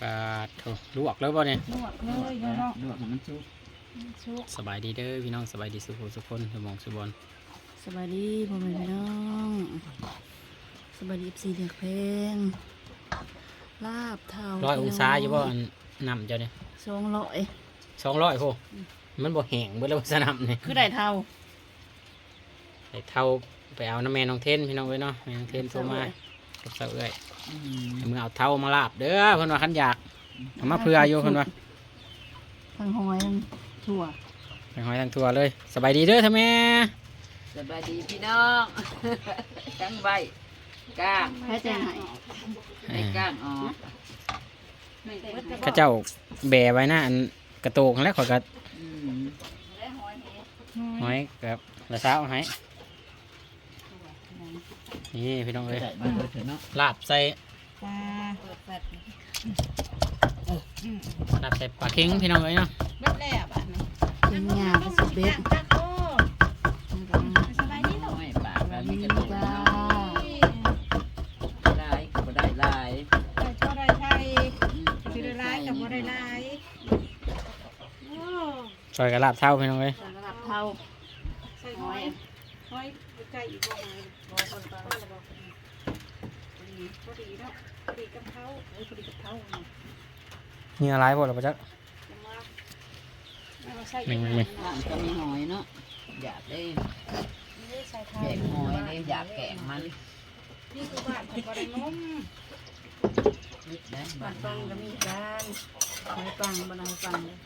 ปลาโถลวกแล้วบ่เนี่ยลวกเลยเนาะลวกให้มันชุบชุกสบายดีเด้อพี่น้องสบายดีสุขสุขคนสมองสุบอลสบายดีพ่อแม่พี่น้องสบายดีสีเหลืองเพลงลาบเทาร้อยองศาอยู่บ่อันนำเจ้าเนี่ยสองร้อยสองร้อยโหมันบ่แห้งเบิดแล้วสนามนี่คือได้เท่าไอ้เท่าไปเอาน้ำแม่น้องเทนพี่น้องไว้เนาะแม่น้องเทนโทรมา กับสาวเอ้ยอืมให้มึงเอาเท่ามาลาบเด้อเพิ่นว่าคันอยากเอามาเพื่ออยู่เพิ่นว่าทั้งหอยทั้งถั่วไปหอยทางทัวเลยสบายดีเด้อท่าแม่สบายดีพี่น้องทั้งใบก้างให้ใจหายใบก้างออกเข้าเจ้าแบไว้หน้าอันกระโตกแล้วขอยก็อืมหอยกับละสาวให้ นี่พี่น้องเอ้ยใส่มาเลยเถอะเนาะลาบใส่ปลาเปิดแฟดลาบใส่ปลาเค็งพี่น้องเอ้ยเนาะเบ็ดแล้วอะเป็นงาผสมเบ็ดสบายดีน้อยปากกันมีกระตุกจ้าลายก็บ่ได้ลายได้ก็ได้ไทยอืมสิได้ร้ายกับบ่ได้ร้ายโอ้ซอยกับลาบเท่าพี่น้องเอ้ยสำหรับเท่าใส่ห้อยห้อย ไก่อีกบ่ไงบ่คนตาบ่บ่ดีพอดีเนาะพอดีกับเขาเอ้ยพอดีกับเขาเนาะมีอะไรบ่ล่ะปะจ๊ะจะมาไม่มาใส่ไม่อีกไม่ไม่ร้านก็มีหอยเนาะอยากได้นี่ใส่ไทแกยงหอยเลยอยากแกงมันนี่คือบ้านของบ่ได้นมนิดนะปับ้านนปังก็มีการหอยปังบนหอยปังเลย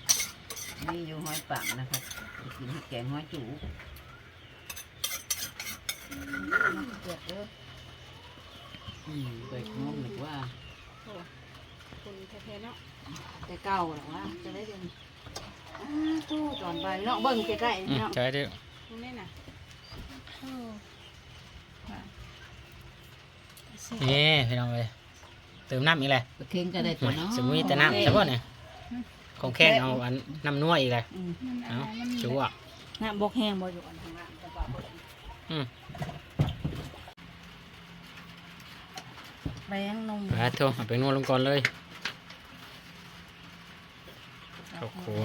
มีอยู่หอยปังนะครับกินแกงหอยจู เกิดเด้ออืมไปงมหรือว่าคุณแท้ๆเนาะแต่เก่าหรอวะจะได้เดือนอ้าตู้ก่อนไปเนาะเบิ่งใกล้อืมๆเนาะใจเด้อคุณนี่น่ะนี่พี่น้องเอ้ยเติมน้ำอีกเลยปลาเค็งก็ได้ตัวเนาะสมมุติแต่น้ำใช่ป่ะเนี่ยของแข้งเอาอันน้ำนัวอีกเลยอืมเอาจูอะน้ำบกแห้งบ่อยู่อันข้างล่าง แป้งนมไปโทเอาไปนวดลงก่อนเลยข้าวคั่ว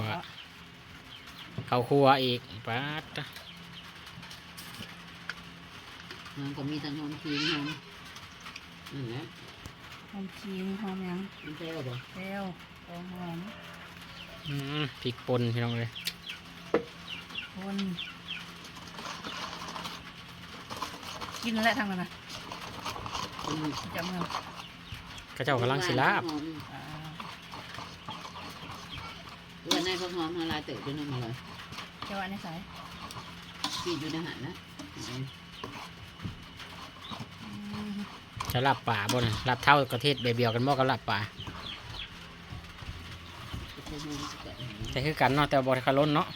เข้าครัวอีกปัดมันก็มีทั้งหอมชีนหอมนั่นแหละหอมชีนหอมหยังมันแซ่บบ่แก้วหอมหอมอืมพริกป่นพี่น้องเลยคน กินแล้วทางนั้นนะอืมจำเงินเข้าเจ้ากำลังสิลาบหอมอ่าเพื่อนในพวกหอมมาลายเติบด้วยนะมาเลยเจ้าอันนี้สายกินอยู่ในหันนะอืมจะลาบป่าบนลาบเท่ากระเทศแบบเดียวกันบ่กับลาบป่าแต่คือกันเนาะแต่บ่ได้คาล้นเนาะ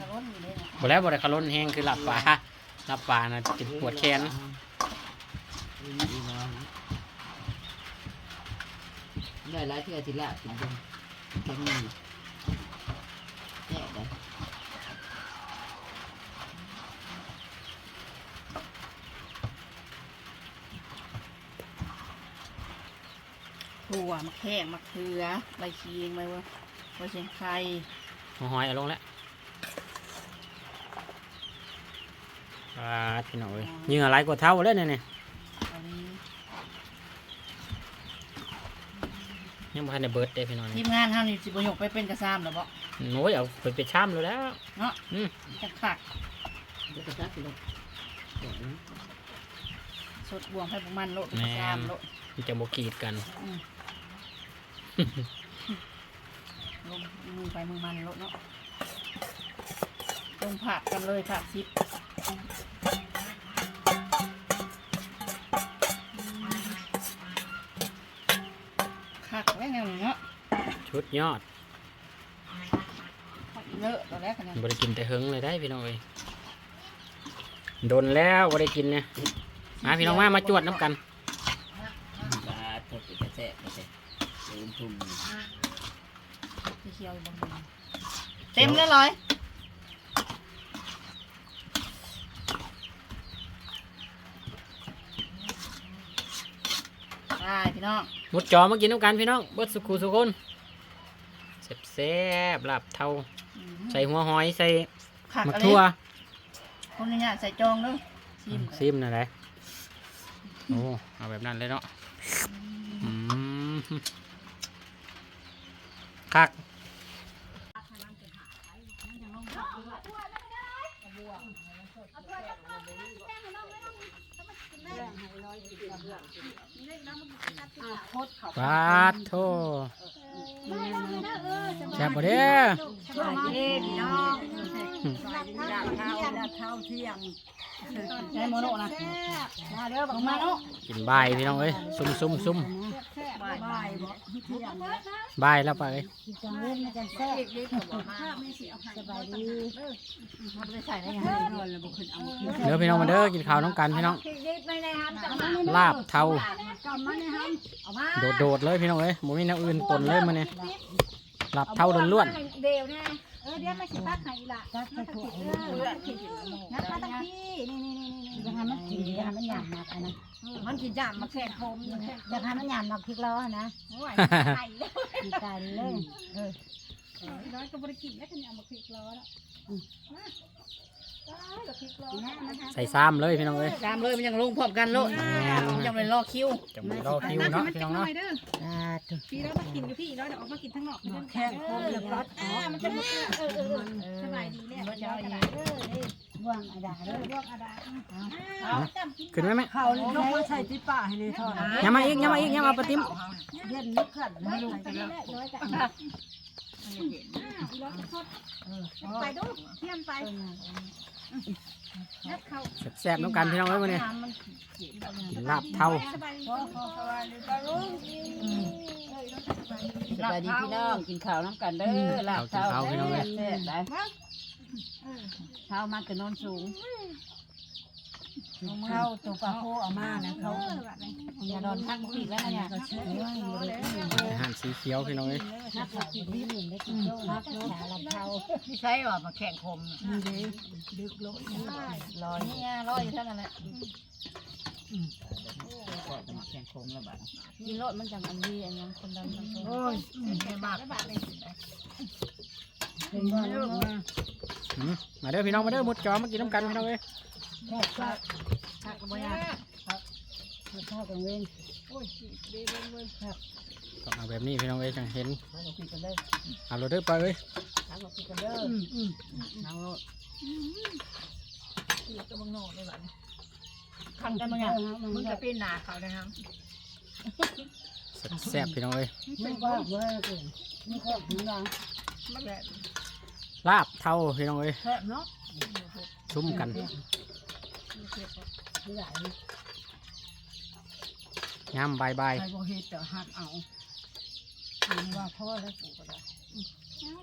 กระล้นอยู่เลยนะบ่แล้วบ่ได้คาล้นแห้งคือลาบป่า ลาบป่าน่ะจิปวดแขนได้หลายเทื่อทีละกินกันแค่นี้แซ่บเลยถั่วมะแข้งมะเขือใบเชียงใบว่าใบเชียงไข่หัวหอยเอาลงแล้ว ปลาพี่น้องเอ้ยเหยื่อหลายกว่าเท่าเลยเนี่ยเนี่ยอันนี้ยังบ่ทันได้เบิดเด้พี่น้องทีนี่มงานเฮานี่สิบ่ยกไปเป็นกระซามหรอบ่โอ้ยเอาไปไปชามแล้วแล้วเนาะอืมจักคักเดี๋ยวก็จับเลยแซ่บนะสดบวงให้พวกมันโลดเป็นกระซามโลดมันจะบ่กีดกันอืมลงมือไปมือมันโลดเนาะลงผักกันเลยผักซิป ชุดยอดเลอะตอนแรกกันเนี่ยบ่ได้กินแต่เฮงเลยได้พี่น้องเอ้ยโดนแล้วบ่ได้กินเนี่ยมาพี่น้องมามาจวดน้ำกันปลาทอดกระแซ่บกระแซ่บเติมทุ่มสีเขียวบางเต็มเลยเลยได้พี่น้องโมุดจอมากินน้ำกันพี่น้องเบิดสุขุสุคน แซ่บๆลาบเทาใส่หัวหอยใส่ผักมะอะไรทั่วคนนี้ใส่จองเด้อชิมซิมนั่นแหละโอ้เอาแบบนั้นเลยเนาะอืมคักปาดโท แซ่บบ่เด้อสวัสดีพี่น้องเท่าเที่ยงใช้โมโนนะมาเด้อบักมาโนกินบายพี่น้องเอ้ยซุ่มซุ่มซุ่มบ่ายบ่ายบ่เที่ยงบายแล้วไปเอ้ยจังเล่นมาจังแซ่บสบายดีมันไปใส่ได้ยังไงนอนเลยบุขึ้นเอาเด้อพี่น้องมาเด้อกินข้าวน้องกันพี่น้องลาบเทา โดดโดดๆเลยพี่น้องเอ้ยบ่มีแนวอื่นปนเลยมื้อนี้ลาบเทาล้วนเดี๋ยวนะเออเดี๋ยวมาสิพักให้ล่ะพักผิดเออนัดมาตั้งพี่นี่นี่นี่นี่จะทำมันกินจะทำมันหยาบมากอะนะมันกินจามมาแค่คมจะทำมันหยาบมากพริกล้อนะโอ้ยไข่เลยกินตายเลยน้อยก็บริกินแล้วกันเอามาพริกล้อแล้ว ใส่ซ้ำเลยพี่น้องเอ้ยตามเลยมันยังลงพร้อมกันโลดยังเลยรอคิวจะมารอคิวเนาะพี่น้องเนาะอ่าถูกพี่แล้วมากินกับพี่แล้วเดี๋ยวออกมากินทั้งนอกแค่คมแล้วก็อ่ามันจะเออเออเออสบายดีแน่เจ้าอะไรเออเออว่างอะดาเอเลอยพวกอาดาอ้าวจำกินขึ้นไหมแม่เขาเลยลงมาใส่ที่ป่าให้ในทอดยังมาอีกยังมาอีกยังมาปะติมเย็นนึกขัดน้นะอยลูกไปแล้วน้อยกันร้อยทอดไปดูเทียมไปนัดเขา แซ่บๆน้ำกันพี่น้องเอ้ยวันนี้กินลาบเทาสบาสบายดีพี่น้องกินข้าวน้ำกันเด้อลาบเท่าแซ่บได้เท้ามันก็นอนสูง เข้าตัวปลาโคเอามานะเขาอย่าโดนทักบุกอีกแล้วนะเนี่ยอาหารสีเขียวพี่น้องเอ้ยนักกินที่หนึ่งได้กินโจ้นักเนาะลำเทาไม่ใช่ว่ามาแข่งคมนี่เลยดึกลงลอยเนี่ยลอยอยู่เท่านั้นแหละมาแข่งคมแล้วบัดกินโลดมันจังอันดีอันยังคนดำมันโอ้ยแค่บาทบาทเลยเป็นว่าลูกมาอืมมาเด้อพี่น้องมาเด้อมุดจอมากินน้ำกันพี่น้องเอ้ย แค่ชักชักกระบอกยาข้าวกับเว้นโอ้ยเดี๋ยวเว้ยต้องเอาแบบนี้พี่น้องเอ้ยจังเห็นเขาก็คุยกันได้เอาโรถเด้อไปเอ้ยเขาก็คุยกันเด้ออืมอืมน้องโลดก็บังโน่เลยบัดขังกันมั้งออะอมันมึงก็จะเป็นหนาเขานะครับแซ่บพี่น้องเอ้ยมันก็เว้ยมันก็ถึงแล้วมันแบบลาบเทาพี่น้องเอ้ยแซ่บเนาะชุ่มกัน ไม่ได้ยามบายบายใครบอกเฮ็ดแต่หักเอาเห็นว่าพ่อแล้วปู่ก็ได้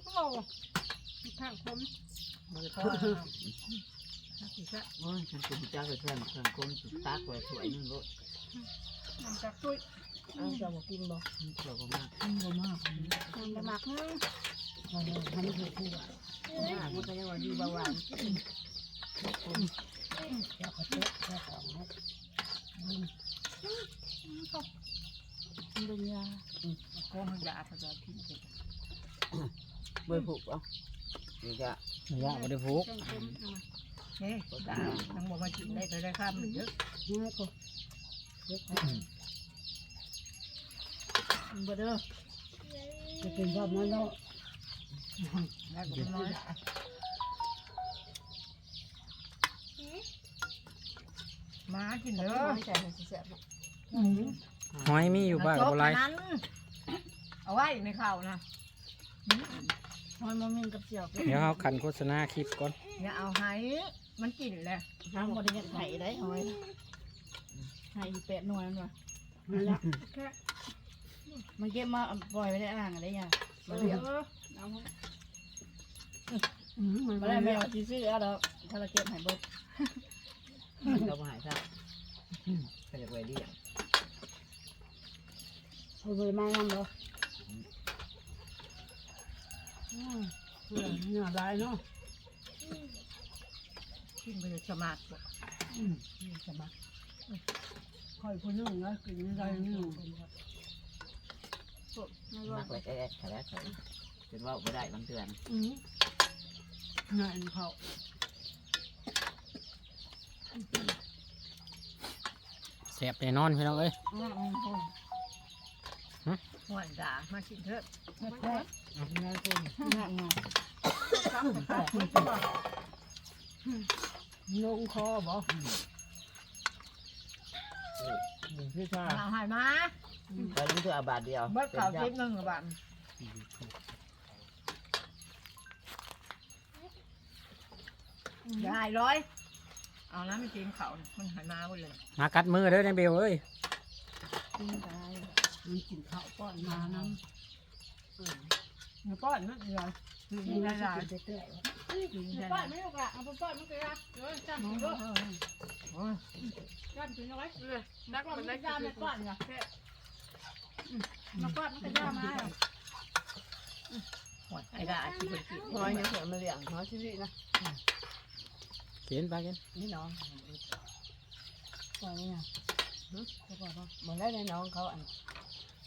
ก็บอกข้างคมมือทอดโอ้ยฉันเป็นเจ้าแท้ๆมาแข่งคมสุดตากไว้สวยนึงโลดมันจะตุ้ยเอาเจ้าบอกกินบ่เราก็มากขึ้นบ่มากมันจะหมักนึงพอเดี๋ยวทำให้ผู้ว่ามันก็ยังว่าดีเบาหวาน เจ้าเขาเจ๊เจ้าของนะดุนยาโค้งยาเขาจะทิ้งไปเบอร์ผูกอะนี่ก็ว่าบ่ได้ผูกเฮ้ยทั้งหมดมากินได้แต่ได้ข้ามเยอะนี่ก็เจ๊เขาบ่เด้อจะกินรอบนั้นเนาะแล้วก็น้อย มากินเด้ออืมหอยมีอยู่บ้างบ่ไรนั้นเอาไว้ในข่าวนะหอยมะมินกับเสี่ยวเดี๋ยวเอาขันโฆษณาคลิปก่อนอย่าเอาให้มันกินแหละน้ำบไดยังไห้ได้หอยไห้แปดหน่วยมันว่ะนั่นละแค่มันเก็บมาปล่อยไว้ได้อ่างอะไรอย่างเดี๋ยวเอาอืมมันมาบ่ได้ได้ไม่แม่เอาที่ซื้อเอาดอกถ้าเราเก็บใหายเบิด เราหายซะก็จะไปดีอะเอาไปมานำบ่อืมเพื่อนเนื้อลายเนาะกินไปสมัครอืมนี่จะมาค่อยคนนึงนะกินได้นึงมากเลยแอ๊ะแอ๊ะจนว่าไม่ได้บางเดือนอืมงานเขา แซ่บแน่นอนพี่น้องเอ้ยหวานด่ามากินเถอะแค่งานคนงานงานลงคอบ่พี่ชาเอาหายมาไปลุงเธอเอาบาทเดียวเบิดเก่าทิพย์นึงกับบ้านยายร้อย เอาน้ำไม่กินเขามันหายมาหมดเลยมากัดมือเด้อในเบลเอ้ยกินได้มันกินข้าวป้อนมาน้ำเนื้อป้อนนั่นเลยคือกิมีนหได้ลายกินเตื้อยกินได้ป้อนไม่ลูกละเอาไปป้อนมันก็ได้เดี๋ยวจับกินด้วยจับกินเอาไว้เลยนักมันได้ยาไม่ป้อนไงมาป้อนมันก็ยามาหวานไอ้ด่าที่เป็นกินน้อยเนี่ยเสือมาเลี้ยงน้อยชีวิตนะ กินไปกินนี่น้องป้อนเนี่ยหมดแล้วในน้องเขาอัน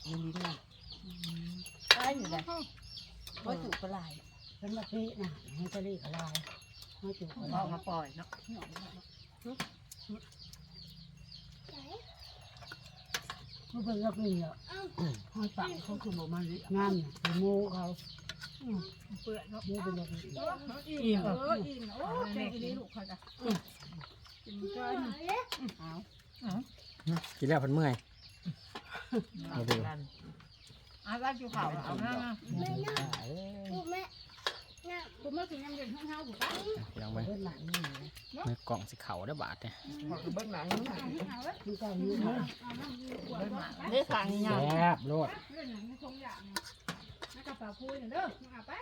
มีลิ้นน่ะไอ้อยู่ไหนว่าจุกปลายเป็นมาพีนะมันจะรีกอะไรมันจุกอะไรเอามาปล่อยเนาะเขาเป็นรับนี่อะเขาสั่งเขาคือบอกมันงานเนี่ยเป็นโม่เขา เปื่อยเนาะเป็นรับนี่อิ่มเอออิ่มโอ้เก่งดีลูกเขาจ้ะกินจ้อยกินแล้วเพันเมื่อยเอาดูกันเอาไว้จุเขาเอาหน้าคุณแม่กินน้ำเย็นข้างเท้าถูกปะพี่น้องเว้ยเป็นหลังนี่มือกล่องสิเข่าได้บาทเนี่ยเบิ้ลหนังนี่คือเก่าอยู่นะได้สั่งยังแซ่บโลด เรื่องหนังไม่คงอย่างนักกระเป๋าพูดเด้อเอาไป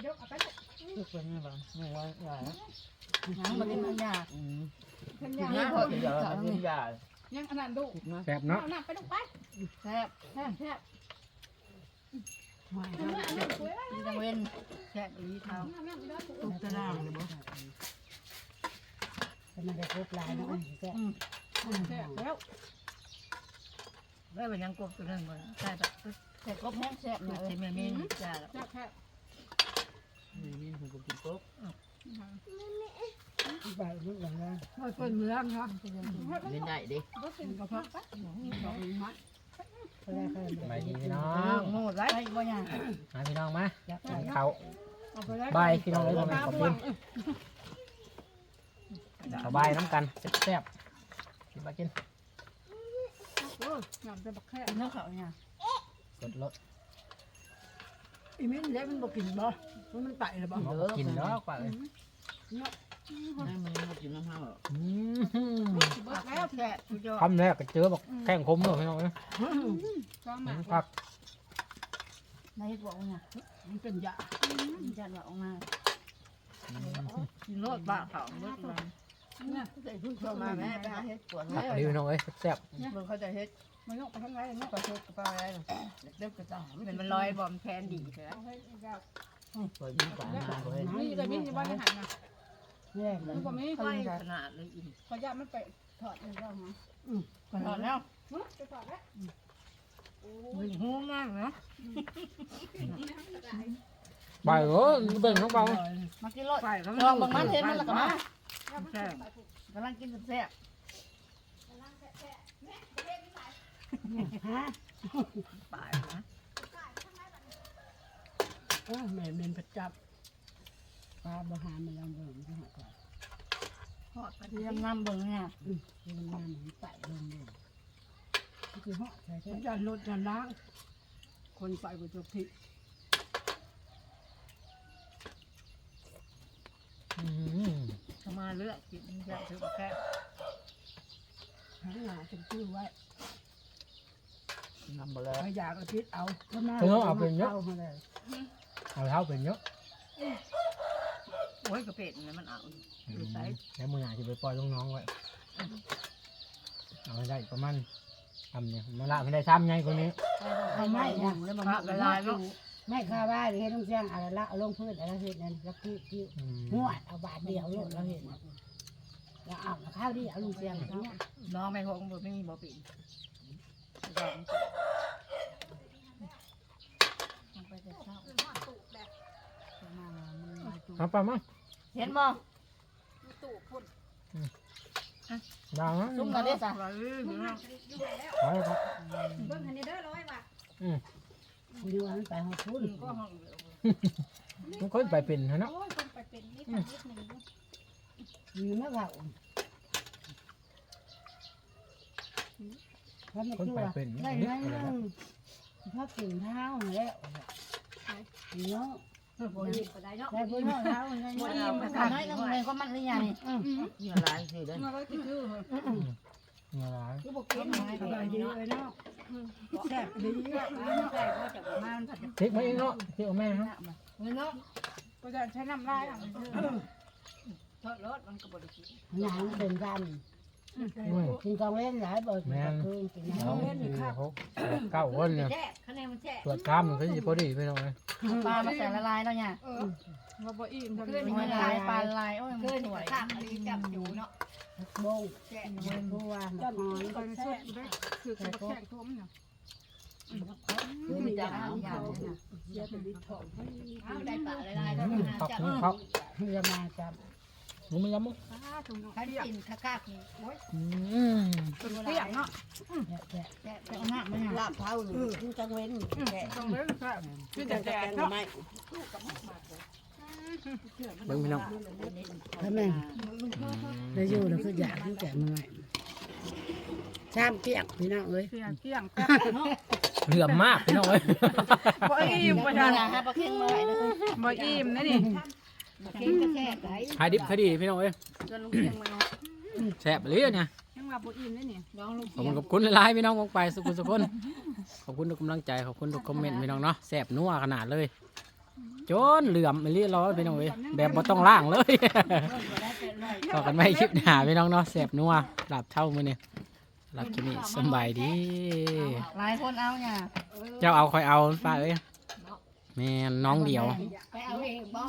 เดี๋ยวเอาไปคือเป็นไงบ้างไม่ว่าใหญ่น้ำมันเป็นมันยากอืมเพิ่นนี่ยาพอเดี๋ยวเป็นยายังขนาดดุแซ่บเนาะเอาหนักไปลูกไปแซ่บแซ่บแซ่บไม่เอาหนักเอาคุยกินจังเว้นแค่อีเท้าน้ำน้ำเด้อถูกตุกตะล่างเลยบ่แต่มันได้ครบลายนะอันนี้แซ่แซ่บแล้วได้เป็นยังกบตัวนึงมันใช่แบ บแต่ก็แห้งแซ่บเต็มเมนจ้าแซ่บแซ่บนี่ผมก็กินปุ๊บบไปลูกหลังนะไม่เป็นเมืองเนาะเล่นได้ดิบ่กินกระเพาะปะก็ได้แค่สบายดีพี่น้องโง่ไรไปบ่ยังมาพี่น้องมายักษ์กินเขาวเอาไปเลยบายพี่น้องเลยบ่แม่นขอบคุณขาวบายน้ำกันแซ่บๆกินมากินโอ้ยำจะบักแค่เนื้อเขาเนี่ย กดรถอีมิ้นเล็กมันบ่กินบ่มันไปหรือบ่บ่กินเนาะกว่าเลยให้มันมากินน้ำห้าวอืมเบิดแล้วแซ่บสุดยอดคำแรกก็เจอบอกแข้งคมเลยพี่น้องเอ้ยก็เหมืมาอนพักในเฮ็ดบอกเนี่ยมันเป็นยาจัดว่าออกมากินโลดบ้าเขาเมื่อวันใส่พุ่งเข้ามาแม่ไปหาเฮ็ดปวดผักดีพี่น้องเอ้ยแซ่บมึงเขาจะเฮ็ดไม่ต้องไปทางไหนเนาะปลาเฮ็ดกระเป๋าอะไรเด็กกระต่ายเป็นมันลอยบอมแทนดีใช่ไหมเอาให้ยาวเปิดยิ้มก่อนนะเฮ้ยนี่แต่มิ้นอยู่บ้านหันนะแย่เลยมันก็มีไฟขนาดเลยอิ่มขอยามันไปถอดเลยก็มาถอดแล้วไปถอดแล้วมึงหูมากเนาะใบายเออเบิ่งน้องเบามากินรถไฟแล้วลองบางมันเห็นมันแล้วก็มาแซ่บกำลังกินแซ่บ ฮะปลายนะเออแม่เมนประจับปลาบหามันลองเบิ่งที่หาก่อนทอดเตรียมน้ำเบิ่งเนี่ยคือมันน้ำมันไต่ลงเลยคือเหาะใช่ใช่ยันรถยันล้างคนไปบุจบทิมาเลือกกินแค่ถือแค่ทั้งหลายเป็นชื่อไว้ นำมาเลยพยากอาทิตย์เอาก็น่ามาเลยเอาเท้าเป็นเยอะโอ้ยกระเป็ดนี่มันเอาดูไซส์แล้วมือหนาจะไปปล่อยน้องๆไว้เอาให้ได้ประมาณทำเนี่ยมาละไม่ได้ซ้ำไงคนนี้ทำไม่นะแล้วมันพระละลายเนาะไม่ค่าบ้านเฮ็ดต้องเสียงอะไรละเอาลงพื้นอะไรเฮ็ดนั่นแล้วคือคืออืมนวดเอาบาทเดียวโลดแล้วเห็นแล้วเอาข้าวดีเอาลงเสียงอย่างเงี้ยน้องไม่คงบ่ไม่มีบ่ปิ่น ดอะมัป่เช้าปะมาณว่ามันมเอาปลามาเห็นบ่ดังนะซุ้มกันได้อจ้ะไปครับเบิ่งหันเด้อร้อยว่ะอืมดูว่ามันไปหองทุนอมันค่ไปเป็นนะเนาะโอ้ยคนไปเป็นนิดนิดหนึ่งอยู่มาเผา วถ้าไม่คนชั่ไปวเป็นได้ไหมอะไรนะถ้าถึงเท้าแล้วเนาะบ่ยิ้มก็ได้เนาะได้พุ่นเท้าเนาะบ่อิ่มค่ะน้อยนึงเลยก็มันหรือยังนี่เงื่อลายสิเด้อมาไว้กินคือเงาร้ายคือบ่กินสบายดีเลยเนาะแซ่บดีใส่ก็จะบ่มามันผัดเทคมาเองเนาะเทคเอาแม่ฮะเนาะก็จะใช้น้ำลายอะทอดรสมันก็บ่ได้กินหนังเป็นกันอืม กินกองเล่นหลายบ่คืนกินสองสี่หกเก้าคนเนี่ยแช่คะแนนมันแช่ตรวจกล้ามมันก็จะพอดีไปหน่อยปลามาใส่ละลายแล้วเนี่ยเออว่าบ่อิ่มเพื่อนละลายปลาละลายโอ้ยมันเกินสวยข้างอันนี้จับอยู่เนาะโบงแช่บัวหมกหอยก็แช่ได้คือกับแช่ทุ่มเนาะมีแต่อาหารอย่างนี้นะเยอะเป็นดิถอนเอาได้ปลาละลายแล้วพักจับนี่พักเรือมาจับ มึงไม่ย้ำมึงถ้ากินคักๆนี่โอ้ยอืมเปียกเนาะแกะแช่เอาหน้ามันลาบเท้าหนึ่งกินจังเว้นแกะต้องเล่นค่ะคือแต่แต่แกแต่งเนาะไม่เบิ่งพี่น้องทำไมแล้วอยู่แล้วคืออยากที่แกะมาใหม่ชามเปียกพี่น้องเอ้ยเปียกเปียกเหลื่อมมากพี่น้องเอ้ยบ่อิ่มบ่มาทันหาปลาเค็งมาไว้เลยบ่อิ่มนะนี่ เค็งก็แช่ได้ขายดิบขายดีพี่น้องเอ้ยจนลุงเคียงมาเนาะแซ่บเลยเนี่ยยังว่าบ่อิ่มนะนี่น้องลุงขอบเคียคุงณขอบคุณหลายๆพี่น้องมองไปสุขุสุขคนขอบคุณทุกกำลังใจขอบคุณทุกคอมเมนต์พี่น้องเนาะแซ่บนัวขนาดเลยจนเหลื่อมไปเรียร้อยพี่น้องเอ้ยแบบบ่ต้องล่างเลย ต่อกันไม่คลิปหน้าพี่น้องเนาะแซ่บนัวหลับเท่ามื้อนี้หลับกินนี่สำบายดี หลายคนเอาเนี่ยเจ้าเอาคอยเอาป้าเอ้ยแม่นน้องเดียว ไปเอาเองบ่